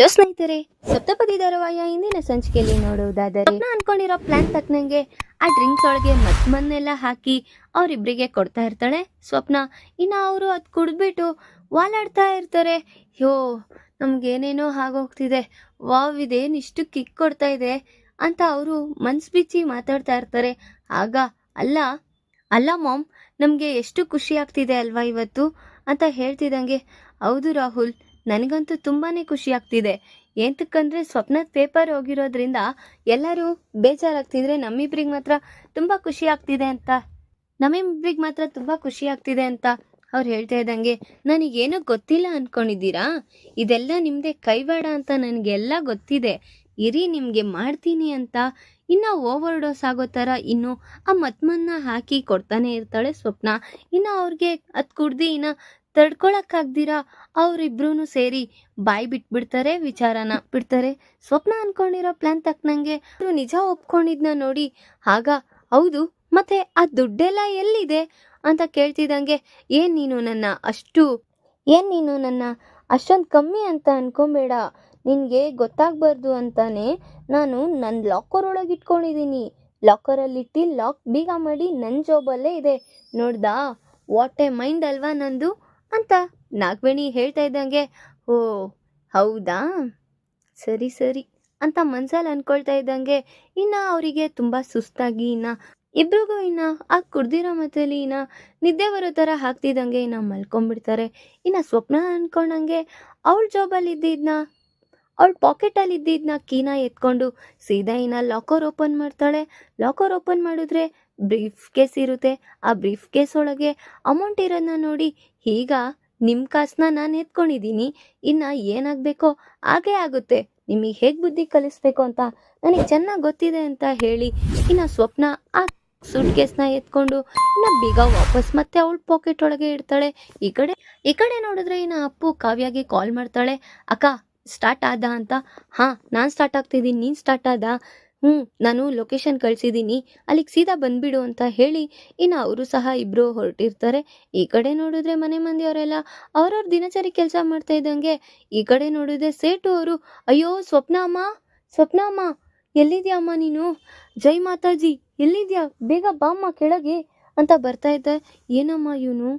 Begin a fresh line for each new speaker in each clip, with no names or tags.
Hello ಸ್ನೇಹಿತರೆ, ಸಪ್ತಪದಿ ಧಾರವಾಯ ಹಿಂದಿನ ಸಂಚಿಕೆಯಲ್ಲಿ ನೋಡುವುದಾದರೆ ಅನ್ಕೊಂಡಿರೋ ಪ್ಲಾನ್ ತಕ್ಕನಂಗೆ ಆ ಡ್ರಿಂಕ್ಸ್ ಒಳಗೆ ಮತ್ ಮನ್ನೆಲ್ಲ ಹಾಕಿ ಅವರಿಬ್ಬರಿಗೆ ಕೊಡ್ತಾ ಇರ್ತಾಳೆ. ಸ್ವಪ್ನ ಇನ್ನು ಅವರು ಅದು ಕುಡಿದ್ಬಿಟ್ಟು ವಾಲಾಡ್ತಾ ಇರ್ತಾರೆ. ಯೋ ನಮ್ಗೇನೇನೋ ಆಗೋಗ್ತಿದೆ ವಾವ್, ಇದೇನು ಇಷ್ಟು ಕಿಕ್ ಕೊಡ್ತಾ ಇದೆ ಅಂತ ಅವರು ಮನ್ಸು ಬಿಚ್ಚಿ ಮಾತಾಡ್ತಾ ಇರ್ತಾರೆ. ಆಗ, ಅಲ್ಲ ಅಲ್ಲ ಮಾಮ್, ನಮಗೆ ಎಷ್ಟು ಖುಷಿ ಆಗ್ತಿದೆ ಅಲ್ವಾ ಇವತ್ತು? ಅಂತ ಹೇಳ್ತಿದ್ದಂಗೆ, ಹೌದು ರಾಹುಲ್ ನನಗಂತೂ ತುಂಬಾ ಖುಷಿ ಆಗ್ತಿದೆ. ಏಂತಕ್ಕಂದ್ರೆ ಸ್ವಪ್ನದ ಪೇಪರ್ ಹೋಗಿರೋದ್ರಿಂದ ಎಲ್ಲರೂ ಬೇಜಾರಾಗ್ತಿದ್ರೆ ನಮ್ಮಿಬ್ರಿಗೆ ಮಾತ್ರ ತುಂಬ ಖುಷಿ ಆಗ್ತಿದೆ ಅಂತ. ನಮ್ಮಿಬ್ರಿಗೆ ಮಾತ್ರ ತುಂಬ ಖುಷಿ ಆಗ್ತಿದೆ ಅಂತ ಅವ್ರು ಹೇಳ್ತಾ ಇದ್ದಂಗೆ, ನನಗೇನೋ ಗೊತ್ತಿಲ್ಲ ಅನ್ಕೊಂಡಿದ್ದೀರಾ? ಇದೆಲ್ಲ ನಿಮ್ಮದೇ ಕೈವಾಡ ಅಂತ ನನಗೆಲ್ಲ ಗೊತ್ತಿದೆ. ಇರಿ ನಿಮಗೆ ಮಾಡ್ತೀನಿ ಅಂತ. ಇನ್ನು ಓವರ್ ಡೋಸ್ ಆಗೋ ಥರ ಇನ್ನು ಆ ಮತ್ಮನ್ನ ಹಾಕಿ ಕೊಡ್ತಾನೆ ಇರ್ತಾಳೆ ಸ್ವಪ್ನ. ಇನ್ನು ಅವ್ರಿಗೆ ಅದು ಕುಡ್ದು ಇನ್ನು ತಡ್ಕೊಳಕ್ಕಾಗ್ದಿರಾ? ಅವರಿಬ್ರು ಸೇರಿ ಬಾಯಿ ಬಿಟ್ಬಿಡ್ತಾರೆ, ವಿಚಾರನ ಬಿಡ್ತಾರೆ. ಸ್ವಪ್ನ ಅನ್ಕೊಂಡಿರೋ ಪ್ಲಾನ್ ತಕ್ಕನಂಗೆ ಅವರು ನಿಜ ಒಪ್ಕೊಂಡಿದ್ನ ನೋಡಿ ಆಗ, ಹೌದು, ಮತ್ತೆ ಆ ದುಡ್ಡೆಲ್ಲ ಎಲ್ಲಿದೆ? ಅಂತ ಕೇಳ್ತಿದ್ದಂಗೆ, ಏನ್ ನೀನು ನನ್ನ ಅಷ್ಟು, ಏನ್ ನೀನು ನನ್ನ ಅಷ್ಟೊಂದು ಕಮ್ಮಿ ಅಂತ ಅನ್ಕೊಂಬೇಡ. ನಿನಗೆ ಗೊತ್ತಾಗ್ಬಾರ್ದು ಅಂತಾನೆ ನಾನು ನನ್ನ ಲಾಕರ್ ಒಳಗೆ ಇಟ್ಕೊಂಡಿದ್ದೀನಿ ಲಾಕರಲ್ಲಿಟ್ಟು ಲಾಕ್ ಬೀಗ ಮಾಡಿ ನನ್ನ ಜಾಬಲ್ಲೇ ಇದೆ. ನೋಡ್ದಾ? ವಾಟ್ ಎ ಮೈಂಡ್ ಅಲ್ವಾ ನಂದು? ಅಂತ ನಾಗವೇಣಿ ಹೇಳ್ತಾ ಇದ್ದಂಗೆ, ಓ, ಹೌದಾ? ಸರಿ ಸರಿ ಅಂತ ಮನ್ಸಲ್ಲಿ ಅನ್ಕೊಳ್ತಾ ಇದ್ದಂಗೆ, ಇನ್ನ ಅವರಿಗೆ ತುಂಬ ಸುಸ್ತಾಗಿ ಇನ್ನ ಇಬ್ರಿಗೂ ಇನ್ನು ಆ ಕುಡ್ದಿರೋ ಮತ್ತಲ್ಲಿ ಇನ್ನ ನಿದ್ದೆ ಬರೋ ಥರ ಹಾಕ್ತಿದ್ದಂಗೆ ಇನ್ನು ಮಲ್ಕೊಂಡ್ಬಿಡ್ತಾರೆ ಇನ್ನು ಸ್ವಪ್ನ ಅನ್ಕೊಂಡಂಗೆ ಅವಳ ಜಾಬಲ್ಲಿ ಇದ್ದಿದ್ನ ಅವಳ ಪಾಕೆಟಲ್ಲಿ ಇದ್ದಿದ್ನ ಕೀನ ಎತ್ಕೊಂಡು ಸೀದಾ ಇನ್ನ ಲಾಕರ್ ಓಪನ್ ಮಾಡ್ತಾಳೆ. ಲಾಕರ್ ಓಪನ್ ಮಾಡಿದ್ರೆ ಬ್ರೀಫ್ ಕೇಸ್ ಇರುತ್ತೆ. ಆ ಬ್ರೀಫ್ ಕೇಸ್ ಒಳಗೆ ಅಮೌಂಟ್ ಇರೋದನ್ನ ನೋಡಿ ಈಗ ನಿಮ್ಮ ಕಾಸನ್ನ ನಾನು ಎತ್ಕೊಂಡಿದ್ದೀನಿ. ಇನ್ನು ಏನಾಗಬೇಕೋ ಹಾಗೇ ಆಗುತ್ತೆ. ನಿಮಗೆ ಹೇಗೆ ಬುದ್ಧಿ ಕಲಿಸ್ಬೇಕು ಅಂತ ನನಗೆ ಚೆನ್ನಾಗಿ ಗೊತ್ತಿದೆ ಅಂತ ಹೇಳಿ ಇನ್ನು ಸ್ವಪ್ನ ಆ ಸೂಟ್ ಕೇಸ್ನ ಎತ್ಕೊಂಡು ಇನ್ನು ಬೀಗ ವಾಪಸ್ ಮತ್ತೆ ಅವಳ ಪಾಕೆಟ್ ಒಳಗೆ ಇಡ್ತಾಳೆ. ಈ ಕಡೆ ಈ ಕಡೆ ನೋಡಿದ್ರೆ ಇನ್ನು ಅಪ್ಪು ಕಾವ್ಯಾಗೆ ಕಾಲ್ ಮಾಡ್ತಾಳೆ. ಅಕ್ಕ ಸ್ಟಾರ್ಟ್ ಆದ ಅಂತ? ಹಾಂ, ನಾನು ಸ್ಟಾರ್ಟ್ ಆಗ್ತಿದ್ದೀನಿ ನೀನು ಸ್ಟಾರ್ಟ್ ಆದ? ಹ್ಞೂ ನಾನು ಲೊಕೇಶನ್ ಕಳಿಸಿದ್ದೀನಿ ಅಲ್ಲಿಗೆ ಸೀದಾ ಬಂದ್ಬಿಡು ಅಂತ ಹೇಳಿ ಇನ್ನು ಅವರು ಸಹ ಇಬ್ಬರು ಹೊರಟಿರ್ತಾರೆ. ಈ ಕಡೆ ನೋಡಿದ್ರೆ ಮನೆ ಮಂದಿಯವರೆಲ್ಲ ಅವ್ರವ್ರ ದಿನಚರಿ ಕೆಲಸ ಮಾಡ್ತಾ ಇದ್ದಂಗೆ. ಈ ಕಡೆ ನೋಡಿದ್ರೆ ಸೇಟು ಅವರು, ಅಯ್ಯೋ, ಸ್ವಪ್ನ ಅಮ್ಮ, ಸ್ವಪ್ನ ಎಲ್ಲಿದ್ಯಾ ಅಮ್ಮ ನೀನು? ಜೈ ಮಾತಾಜಿ, ಎಲ್ಲಿದ್ಯಾ? ಬೇಗ ಬಾಮ್ಮ ಕೆಳಗೆ ಅಂತ ಬರ್ತಾ ಇದ್ದ. ಏನಮ್ಮ ಇವನು?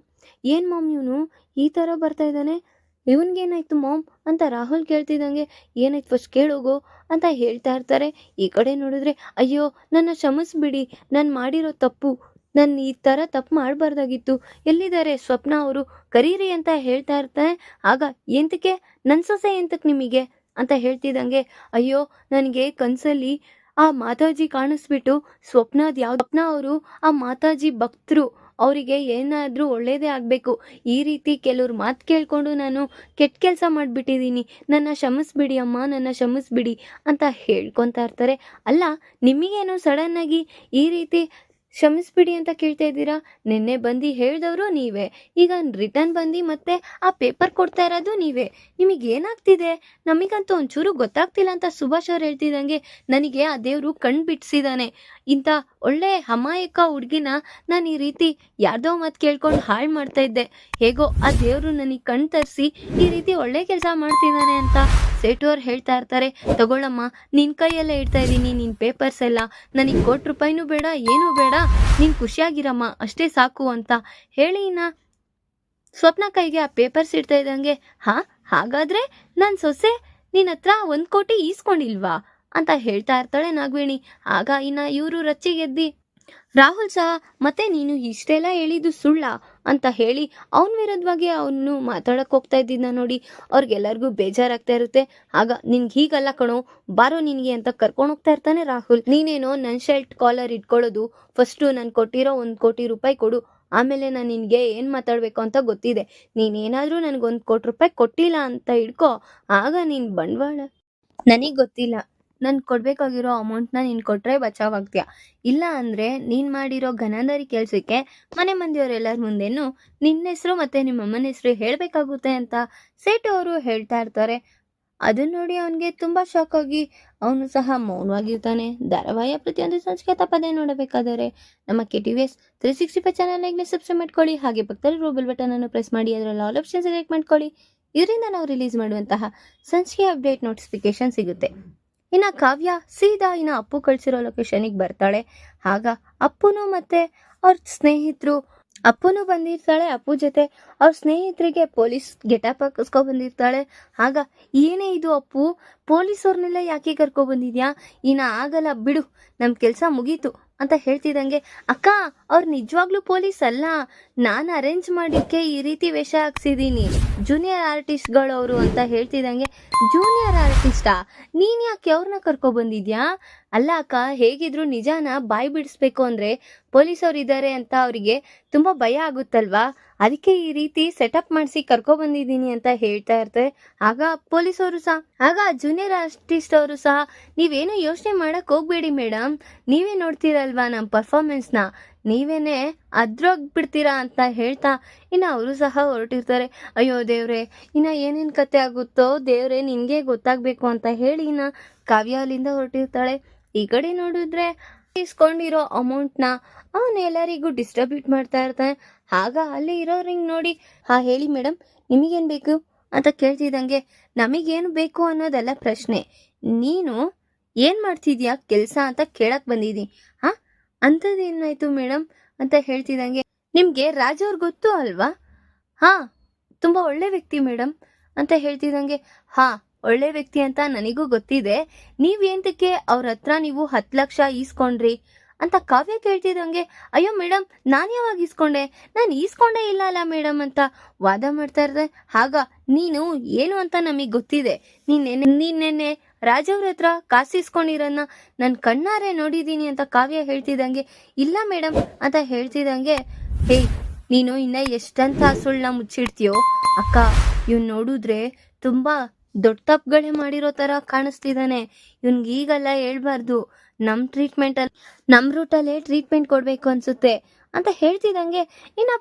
ಏನು ಮಾಮ್ ಇವನು? ಈ ಥರ ಬರ್ತಾ ಇದ್ದಾನೆ. ಇವನ್ಗೇನಾಯ್ತು ಮಾಮ್? ಅಂತ ರಾಹುಲ್ ಕೇಳ್ತಿದ್ದಂಗೆ, ಏನಾಯ್ತು ಫಸ್ಟ್ ಕೇಳೋಗೋ ಅಂತ ಹೇಳ್ತಾ ಇರ್ತಾರೆ. ಈ ಕಡೆ ನೋಡಿದ್ರೆ, ಅಯ್ಯೋ, ನನ್ನ ಕ್ಷಮಿಸ್ಬಿಡಿ. ನಾನು ಮಾಡಿರೋ ತಪ್ಪು. ನಾನು ಈ ಥರ ತಪ್ಪು ಮಾಡಬಾರ್ದಾಗಿತ್ತು. ಎಲ್ಲಿದ್ದಾರೆ ಸ್ವಪ್ನ ಅವರು? ಕರೀರಿ ಅಂತ ಹೇಳ್ತಾ ಇರ್ತಾರೆ ಆಗ, ಎಂತಕ್ಕೆ? ನನ್ನ ಸೊಸೆ ಎಂತಕ್ಕೆ ನಿಮಗೆ? ಅಂತ ಹೇಳ್ತಿದ್ದಂಗೆ, ಅಯ್ಯೋ, ನನಗೆ ಕನಸಲ್ಲಿ ಆ ಮಾತಾಜಿ ಕಾಣಿಸ್ಬಿಟ್ಟು, ಸ್ವಪ್ನದ ಯಾವ ಸ್ವಪ್ನ ಅವರು, ಆ ಮಾತಾಜಿ ಭಕ್ತರು ಅವರಿಗೆ ಏನಾದರೂ ಒಳ್ಳೇದೇ ಆಗಬೇಕು. ಈ ರೀತಿ ಕೆಲವ್ರು ಮಾತು ಕೇಳಿಕೊಂಡು ನಾನು ಕೆಟ್ಟ ಕೆಲಸ ಮಾಡಿಬಿಟ್ಟಿದ್ದೀನಿ ನನ್ನ ಕ್ಷಮಿಸ್ಬಿಡಿ ಅಮ್ಮ, ನನ್ನ ಕ್ಷಮಿಸ್ಬಿಡಿ ಅಂತ ಹೇಳ್ಕೊತಾ ಇರ್ತಾರೆ. ಅಲ್ಲ, ನಿಮಗೇನು ಸಡನ್ನಾಗಿ ಈ ರೀತಿ ಕ್ಷಮಿಸ್ಬಿಡಿ ಅಂತ ಕೇಳ್ತಾ ಇದ್ದೀರಾ? ನಿನ್ನೆ ಬಂದು ಹೇಳಿದವರು ನೀವೇ. ಈಗ ರಿಟರ್ನ್ ಬಂದು ಮತ್ತೆ ಆ ಪೇಪರ್ ಕೊಡ್ತಾ ಇರೋದು ನೀವೇ. ನಿಮಗೆ ಏನಾಗ್ತಿದೆ? ನಮಗಂತೂ ಒಂಚೂರು ಗೊತ್ತಾಗ್ತಿಲ್ಲ ಅಂತ ಸುಭಾಷ್ ಅವ್ರು ಹೇಳ್ತಿದ್ದಂಗೆ ನನಗೆ ಆ ದೇವರು ಕಣ್ಣು ಬಿಡಿಸಿದಾನೆ ಇಂಥ ಒಳ್ಳೆ ಅಮಾಯಕ ಹುಡುಗಿನ ನಾನು ಈ ರೀತಿ ಯಾರ್ದೋ ಮಾತು ಕೇಳ್ಕೊಂಡು ಹಾಳು ಮಾಡ್ತಾ ಇದ್ದೆ. ಹೇಗೋ ಆ ದೇವರು ನನಗೆ ಕಣ್ ತರಿಸಿ ಈ ರೀತಿ ಒಳ್ಳೆ ಕೆಲಸ ಮಾಡ್ತಿದ್ದಾನೆ ಅಂತ ಸೇಟು ಅವ್ರು ಹೇಳ್ತಾ ಇರ್ತಾರೆ, ತಗೊಳ್ಳಮ್ಮ ನಿನ್ನ ಕೈಯೆಲ್ಲ ಇಡ್ತಾ ಇದ್ದೀನಿ ನಿನ್ನ ಪೇಪರ್ಸ್ ಎಲ್ಲ. ನನಗೆ ಕೋಟಿ ರೂಪಾಯಿನೂ ಬೇಡ, ಏನೂ ಬೇಡ. ನೀನು ಖುಷಿಯಾಗಿರಮ್ಮ, ಅಷ್ಟೇ ಸಾಕು ಅಂತ. ಹೇಳಿ ಇನ್ನ ಸ್ವಪ್ನ ಕೈಗೆ ಆ ಪೇಪರ್ಸ್ ಇಡ್ತಾ ಇದ್ದಂಗೆ, ಹಾ, ಹಾಗಾದರೆ ನನ್ನ ಸೊಸೆ ನಿನ್ನ ಹತ್ರ ಒಂದು ಕೋಟಿ ಈಸ್ಕೊಂಡಿಲ್ವಾ? ಅಂತ ಹೇಳ್ತಾ ಇರ್ತಾಳೆ ನಾಗವೇಣಿ. ಆಗ ಇನ್ನು ಇವರು ರಚ್ಚಿಗೆದ್ದಿ ರಾಹುಲ್ ಸಹ, ಮತ್ತೆ ನೀನು ಇಷ್ಟೆಲ್ಲ ಹೇಳಿದ್ದು ಸುಳ್ಳ? ಅಂತ ಹೇಳಿ ಅವನ ವಿರುದ್ಧವಾಗಿ ಅವನು ಮಾತಾಡಕ್ಕೆ ಹೋಗ್ತಾ ಇದ್ದಿದ್ದ ನೋಡಿ. ಅವ್ರಿಗೆಲ್ಲರಿಗೂ ಬೇಜಾರಾಗ್ತಾ ಇರುತ್ತೆ. ಆಗ, ನಿನ್ಗೆ ಹೀಗಲ್ಲ ಕಣೋ, ಬಾರೋ ನಿನಗೆ ಅಂತ ಕರ್ಕೊಂಡು ಹೋಗ್ತಾ ಇರ್ತಾನೆ ರಾಹುಲ್. ನೀನೇನೋ ನನ್ನ ಶರ್ಟ್ ಕಾಲರ್ ಇಟ್ಕೊಳ್ಳೋದು. ಫಸ್ಟು ನಾನು ಕೊಟ್ಟಿರೋ ಒಂದು ಕೋಟಿ ರೂಪಾಯಿ ಕೊಡು. ಆಮೇಲೆ ನಾನು ನಿನಗೆ ಏನು ಮಾತಾಡಬೇಕು ಅಂತ ಗೊತ್ತಿದೆ. ನೀನೇನಾದರೂ ನನಗೊಂದು ಕೋಟಿ ರೂಪಾಯಿ ಕೊಟ್ಟಿಲ್ಲ ಅಂತ ಹಿಡ್ಕೊ ಆಗ ನೀನು ಬಂಡವಾಳ. ನನಗೆ ಗೊತ್ತಿಲ್ಲ. ನಾನು ಕೊಡಬೇಕಾಗಿರೋ ಅಮೌಂಟ್ನ ನೀನು ಕೊಟ್ಟರೆ ಬಚಾವಾಗ್ತೀಯ? ಇಲ್ಲ ಅಂದರೆ ನೀನು ಮಾಡಿರೋ ಘನದಾರಿ ಕೆಲಸಕ್ಕೆ ಮನೆ ಮಂದಿಯವರೆಲ್ಲರ ಮುಂದೆನೂ ನಿನ್ನ ಹೆಸರು ಮತ್ತು ನಿಮ್ಮ ಅಮ್ಮನ ಹೆಸರು ಹೇಳಬೇಕಾಗುತ್ತೆ ಅಂತ ಸೇಟ್ ಅವರು ಹೇಳ್ತಾ ಇರ್ತಾರೆ. ಅದನ್ನ ನೋಡಿ ಅವನಿಗೆ ತುಂಬ ಶಾಕ್ ಆಗಿ ಅವನು ಸಹ ಮೌನವಾಗಿರ್ತಾನೆ. ಧಾರಾವಾಹಿಯ ಪ್ರತಿಯೊಂದು ಸಂಸ್ಕೃತ ಪದೇ ನೋಡಬೇಕಾದರೆ ನಮ್ಮ K T V S three sixty five ಚಾನಲ್ಗೆ ಸಬ್ಸ್ಕ್ರೈಬ್ ಮಾಡ್ಕೊಳ್ಳಿ. ಹಾಗೆ ಪಕ್ಕದಲ್ಲಿ ರೂಬಲ್ ಬಟನನ್ನು ಪ್ರೆಸ್ ಮಾಡಿ. ಅದರಲ್ಲಿ ಆಲ್ ಆಪ್ಷನ್ ಸೆಲೆಕ್ಟ್ ಮಾಡ್ಕೊಳ್ಳಿ. ಇದರಿಂದ ನಾವು ರಿಲೀಸ್ ಮಾಡುವಂತಹ ಸಂಚಿಕೆ ಅಪ್ಡೇಟ್ ನೋಟಿಫಿಕೇಶನ್ ಸಿಗುತ್ತೆ. ಇನ್ನು ಕಾವ್ಯ ಸೀದಾ ಇನ್ನು ಅಪ್ಪು ಕಳಿಸಿರೋ ಲೊಕೇಶನಿಗೆ ಬರ್ತಾಳೆ. ಆಗ ಅಪ್ಪುನು ಮತ್ತೆ ಅವ್ರ ಸ್ನೇಹಿತರು, ಅಪ್ಪುನು ಬಂದಿರ್ತಾಳೆ, ಅಪ್ಪು ಜೊತೆ ಅವ್ರ ಸ್ನೇಹಿತರಿಗೆ ಪೊಲೀಸ್ ಗೆಟಪ್ ಹಾಕಿಸ್ಕೊ ಬಂದಿರ್ತಾಳೆ. ಆಗ ಏನೇ ಇದು ಅಪ್ಪು ಪೊಲೀಸವ್ರನ್ನೆಲ್ಲ ಯಾಕೆ ಕರ್ಕೊ ಬಂದಿದ್ಯಾ? ಇನ್ನ ಆಗಲ್ಲ, ಬಿಡು ನಮ್ಮ ಕೆಲಸ ಮುಗೀತು ಅಂತ ಹೇಳ್ತಿದ್ದಂಗೆ, ಅಕ್ಕ, ಅವ್ರು ನಿಜವಾಗ್ಲೂ ಪೊಲೀಸ್ ಅಲ್ಲ. ನಾನು ಅರೇಂಜ್ ಮಾಡಿಕ್ಕೆ ಈ ರೀತಿ ವೇಷ ಹಾಕ್ಸಿದ್ದೀನಿ ಜೂನಿಯರ್ ಆರ್ಟಿಸ್ಟ್ಗಳವರು ಅಂತ ಹೇಳ್ತಿದ್ದಂಗೆ, ಜೂನಿಯರ್ ಆರ್ಟಿಸ್ಟಾ? ನೀನು ಯಾಕೆ ಅವ್ರನ್ನ ಕರ್ಕೊ ಬಂದಿದ್ಯಾ? ಅಲ್ಲ ಅಕ್ಕ, ಹೇಗಿದ್ರು ನಿಜಾನ ಬಾಯಿ ಬಿಡಿಸ್ಬೇಕು ಅಂದರೆ ಪೊಲೀಸವ್ರು ಇದ್ದಾರೆ ಅಂತ ಅವರಿಗೆ ತುಂಬ ಭಯ ಆಗುತ್ತಲ್ವಾ? ಅದಕ್ಕೆ ಈ ರೀತಿ ಸೆಟಪ್ ಮಾಡಿಸಿ ಕರ್ಕೊ ಬಂದಿದ್ದೀನಿ ಅಂತ ಹೇಳ್ತಾ ಇರ್ತಾರೆ. ಆಗ ಪೊಲೀಸ್ ಅವರು ಸಹ, ಆಗ ಜೂನಿಯರ್ ಆರ್ಟಿಸ್ಟ್ ಅವರು ಸಹ, ನೀವೇನು ಯೋಚನೆ ಮಾಡಕ್ ಹೋಗ್ಬೇಡಿ ಮೇಡಮ್ ನೀವೇ ನೋಡ್ತೀರಲ್ವಾ ನಮ್ಮ ಪರ್ಫಾರ್ಮೆನ್ಸ್ನ ನೀವೇನೆ ಅದ್ರೋಗ್ಬಿಡ್ತೀರಾ ಅಂತ ಹೇಳ್ತಾ ಇನ್ನು ಅವರು ಸಹ ಹೊರಟಿರ್ತಾರೆ. ಅಯ್ಯೋ ದೇವ್ರೆ, ಇನ್ನ ಏನೇನು ಕತೆ ಆಗುತ್ತೋ ದೇವ್ರೆ, ನಿನಗೆ ಗೊತ್ತಾಗಬೇಕು ಅಂತ ಹೇಳಿ ಇನ್ನ ಕಾವ್ಯ ಅಲ್ಲಿಂದ ಹೊರಟಿರ್ತಾಳೆ. ಈ ಕಡೆ ನೋಡಿದ್ರೆ ಇಸ್ಕೊಂಡಿರೋ ಅಮೌಂಟ್ನ ಅವನು ಎಲ್ಲರಿಗೂ ಡಿಸ್ಟ್ರಿಬ್ಯೂಟ್ ಮಾಡ್ತಾ ಇರ್ತಾನೆ. ಆಗ ಅಲ್ಲಿ ಇರೋರಿಂಗ್ ನೋಡಿ, ಹಾ, ಹೇಳಿ ಮೇಡಮ್ ನಿಮಗೇನು ಬೇಕು? ಅಂತ ಕೇಳ್ತಿದ್ದಂಗೆ, ನಮಗೇನು ಬೇಕು ಅನ್ನೋದೆಲ್ಲ ಪ್ರಶ್ನೆ. ನೀನು ಏನು ಮಾಡ್ತಿದ್ಯಾ ಕೆಲಸ ಅಂತ ಕೇಳಕ್ ಬಂದಿದ್ದೀನಿ. ಹಾ ಏನಾಯ್ತು ಮೇಡಮ್ ಅಂತ ಹೇಳ್ತಿದ್ದಂಗೆ, ನಿಮಗೆ ರಾಜ ಗೊತ್ತು ಅಲ್ವಾ? ಹಾ, ತುಂಬ ಒಳ್ಳೆ ವ್ಯಕ್ತಿ ಮೇಡಮ್ ಅಂತ ಹೇಳ್ತಿದ್ದಂಗೆ, ಹಾ ಒಳ್ಳೆ ವ್ಯಕ್ತಿ ಅಂತ ನನಗೂ ಗೊತ್ತಿದೆ. ನೀವೇಂತಕ್ಕೆ ಅವ್ರ ಹತ್ರ ನೀವು ಹತ್ತು ಲಕ್ಷ ಈಸ್ಕೊಂಡ್ರಿ? ಅಂತ ಕಾವ್ಯ ಕೇಳ್ತಿದ್ದಂಗೆ, ಅಯ್ಯೋ ಮೇಡಮ್ ನಾನು ಯಾವಾಗ ಈಸ್ಕೊಂಡೆ? ನಾನು ಈಸ್ಕೊಂಡೇ ಇಲ್ಲ ಅಲ್ಲ ಮೇಡಮ್ ಅಂತ ವಾದ ಮಾಡ್ತಾ ಇರ್ದೆ. ಆಗ, ನೀನು ಏನು ಅಂತ ನಮಗೆ ಗೊತ್ತಿದೆ. ನೀನ್ ನೀನ್ ರಾಜವ್ರ ಹತ್ರ ಕಾಸು ಇಸ್ಕೊಂಡಿರೋನ್ನ ನಾನು ಕಣ್ಣಾರೆ ನೋಡಿದ್ದೀನಿ ಅಂತ ಕಾವ್ಯ ಹೇಳ್ತಿದ್ದಂಗೆ, ಇಲ್ಲ ಮೇಡಮ್ ಅಂತ ಹೇಳ್ತಿದ್ದಂಗೆ, ಹೇ, ನೀನು ಇನ್ನ ಎಷ್ಟಂತ ಸುಳ್ಳನ್ನ ಮುಚ್ಚಿಡ್ತೀಯೋ, ಅಕ್ಕ, ಇವ್ನು ನೋಡಿದ್ರೆ ತುಂಬಾ ದೊಡ್ಡ ತಪ್ಪುಗಳೇ ಮಾಡಿರೋ ಥರ ಕಾಣಿಸ್ತಿದ್ದಾನೆ ಇವ್ನಿಗೆ ಈಗಲ್ಲ ಹೇಳ್ಬಾರ್ದು. ನಮ್ಮ ಟ್ರೀಟ್ಮೆಂಟಲ್ಲಿ ನಮ್ಮ ರೂಟಲ್ಲೇ ಟ್ರೀಟ್ಮೆಂಟ್ ಕೊಡಬೇಕು ಅನ್ಸುತ್ತೆ. ಅಂತ ಹೇಳ್ತಿದ್ದಂಗೆ, ಇನ್ನ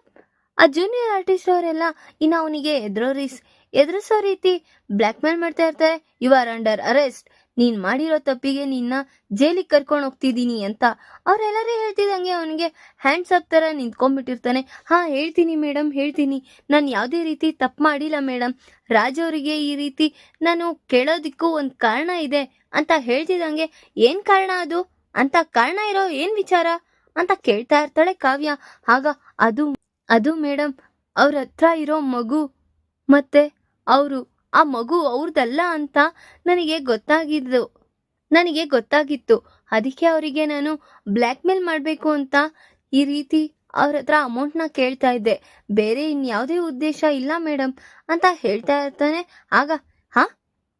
ಆ ಜೂನಿಯರ್ ಆರ್ಟಿಸ್ಟ್ ಅವರೆಲ್ಲ, ಇನ್ನು ಅವನಿಗೆ ಎದುರೋರಿಸ್, ಎದುರಿಸೋ ರೀತಿ ಬ್ಲ್ಯಾಕ್ ಮೇಲ್ ಮಾಡ್ತಾ ಇರ್ತಾರೆ. ಯು ಆರ್ ಅಂಡರ್ ಅರೆಸ್ಟ್ ನೀನು ಮಾಡಿರೋ ತಪ್ಪಿಗೆ ನಿನ್ನ ಜೈಲಿಗೆ ಕರ್ಕೊಂಡು ಹೋಗ್ತಿದ್ದೀನಿ ಅಂತ ಅವರೆಲ್ಲರೂ ಹೇಳ್ತಿದ್ದಂಗೆ ಅವನಿಗೆ ಹ್ಯಾಂಡ್ಸ್ ಅಪ್ ಥರ ನಿಂತ್ಕೊಂಡ್ಬಿಟ್ಟಿರ್ತಾನೆ. ಹಾಂ, ಹೇಳ್ತೀನಿ ಮೇಡಮ್ ಹೇಳ್ತೀನಿ. ನಾನು ಯಾವುದೇ ರೀತಿ ತಪ್ಪು ಮಾಡಿಲ್ಲ ಮೇಡಮ್ ರಾಜವರಿಗೆ ಈ ರೀತಿ ನಾನು ಕೇಳೋದಿಕ್ಕೂ ಒಂದು ಕಾರಣ ಇದೆ ಅಂತ ಹೇಳ್ತಿದ್ದಂಗೆ, ಏನು ಕಾರಣ ಅದು? ಅಂತ ಕಾರಣ ಇರೋ ಏನು ವಿಚಾರ? ಅಂತ ಕೇಳ್ತಾ ಇರ್ತಾಳೆ ಕಾವ್ಯ. ಆಗ ಅದು ಅದು ಮೇಡಮ್ ಅವ್ರ ಹತ್ರ ಇರೋ ಮಗು ಮತ್ತೆ ಅವರು ಆ ಮಗು ಅವ್ರದ್ದಲ್ಲ ಅಂತ ನನಗೆ ಗೊತ್ತಾಗಿದ್ದು, ನನಗೆ ಗೊತ್ತಾಗಿತ್ತು. ಅದಕ್ಕೆ ಅವರಿಗೆ ನಾನು ಬ್ಲ್ಯಾಕ್ ಮೇಲ್ ಮಾಡಬೇಕು ಅಂತ ಈ ರೀತಿ ಅವ್ರ ಹತ್ರ ಅಮೌಂಟ್ನ ಕೇಳ್ತಾ ಇದ್ದೆ. ಬೇರೆ ಇನ್ಯಾವುದೇ ಉದ್ದೇಶ ಇಲ್ಲ ಮೇಡಮ್ ಅಂತ ಹೇಳ್ತಾ ಇರ್ತಾನೆ. ಆಗ, ಹಾ?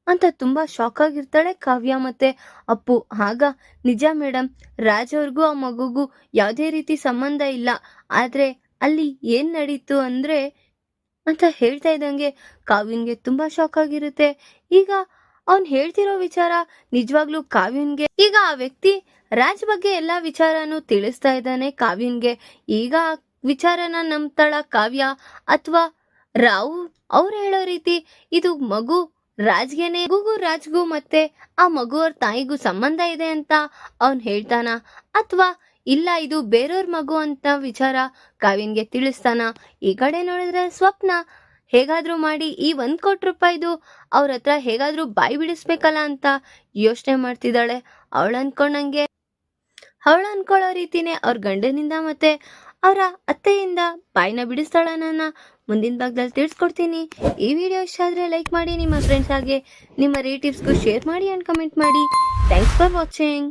ಅಂತ ತುಂಬ ಶಾಕ್ ಆಗಿರ್ತಾಳೆ ಕಾವ್ಯ ಮತ್ತೆ ಅಪ್ಪು. ಆಗ, ನಿಜ ಮೇಡಮ್ ರಾಜ್ ಅವ್ರಿಗೂ ಆ ಮಗುಗೂ ಯಾವುದೇ ರೀತಿ ಸಂಬಂಧ ಇಲ್ಲ. ಆದರೆ ಅಲ್ಲಿ ಏನು ನಡೀತು ಅಂದರೆ ಅಂತ ಹೇಳ್ತಾ ಇದ್ದಂಗೆ ಕಾವ್ಯನ್ಗೆ ತುಂಬಾ ಶಾಕ್ ಆಗಿರುತ್ತೆ. ಈಗ ಅವ್ನು ಹೇಳ್ತಿರೋ ವಿಚಾರ ನಿಜವಾಗ್ಲೂ ಕಾವ್ಯನ್ಗೆ, ಈಗ ಆ ವ್ಯಕ್ತಿ ರಾಜ್ ಬಗ್ಗೆ ಎಲ್ಲಾ ವಿಚಾರನು ತಿಳಿಸ್ತಾ ಇದ್ದಾನೆ ಕಾವ್ಯನ್ಗೆ. ಈಗ ವಿಚಾರನ ನಂಬ್ತಾಳ ಕಾವ್ಯ ಅಥವಾ ರಾವ್? ಅವ್ರು ಹೇಳೋ ರೀತಿ ಇದು ಮಗು ರಾಜ್ಗೆನೆ, ಮಗುಗೂ ರಾಜ್ಗೂ ಮತ್ತೆ ಆ ಮಗುವರ ತಾಯಿಗೂ ಸಂಬಂಧ ಇದೆ ಅಂತ ಅವ್ನು ಹೇಳ್ತಾನ. ಅಥವಾ ಇಲ್ಲ, ಇದು ಬೇರೆಯವ್ರ ಮಗು ಅಂತ ವಿಚಾರ ಕಾವಿನ್ಗೆ ತಿಳಿಸ್ತಾನ. ಈ ಕಡೆ ನೋಡಿದ್ರೆ ಸ್ವಪ್ನ, ಹೇಗಾದ್ರೂ ಮಾಡಿ ಈ ಒಂದ್ ಕೋಟಿ ರೂಪಾಯಿದು ಅವ್ರ ಹತ್ರ ಹೇಗಾದ್ರೂ ಬಾಯಿ ಬಿಡಿಸ್ಬೇಕಲ್ಲ ಅಂತ ಯೋಚನೆ ಮಾಡ್ತಿದ್ದಾಳೆ. ಅವಳು ಅನ್ಕೊಂಡಂಗೆ, ಅವಳು ಅನ್ಕೊಳ್ಳೋ ರೀತಿನೇ ಅವ್ರ ಗಂಡನಿಂದ ಮತ್ತೆ ಅವರ ಅತ್ತೆಯಿಂದ ಬಾಯಿನ ಬಿಡಿಸ್ತಾಳ ನನ್ನ ಮುಂದಿನ ಭಾಗದಲ್ಲಿ ತಿಳಿಸ್ಕೊಡ್ತೀನಿ. ಈ ವಿಡಿಯೋ ಇಷ್ಟ ಆದರೆ ಲೈಕ್ ಮಾಡಿ, ನಿಮ್ಮ ಫ್ರೆಂಡ್ಸ್ ಹಾಗೆ ನಿಮ್ಮ ರಿಲೇಟಿವ್ಸ್ಗೂ ಶೇರ್ ಮಾಡಿ ಆ್ಯಂಡ್ ಕಮೆಂಟ್ ಮಾಡಿ. Thanks for watching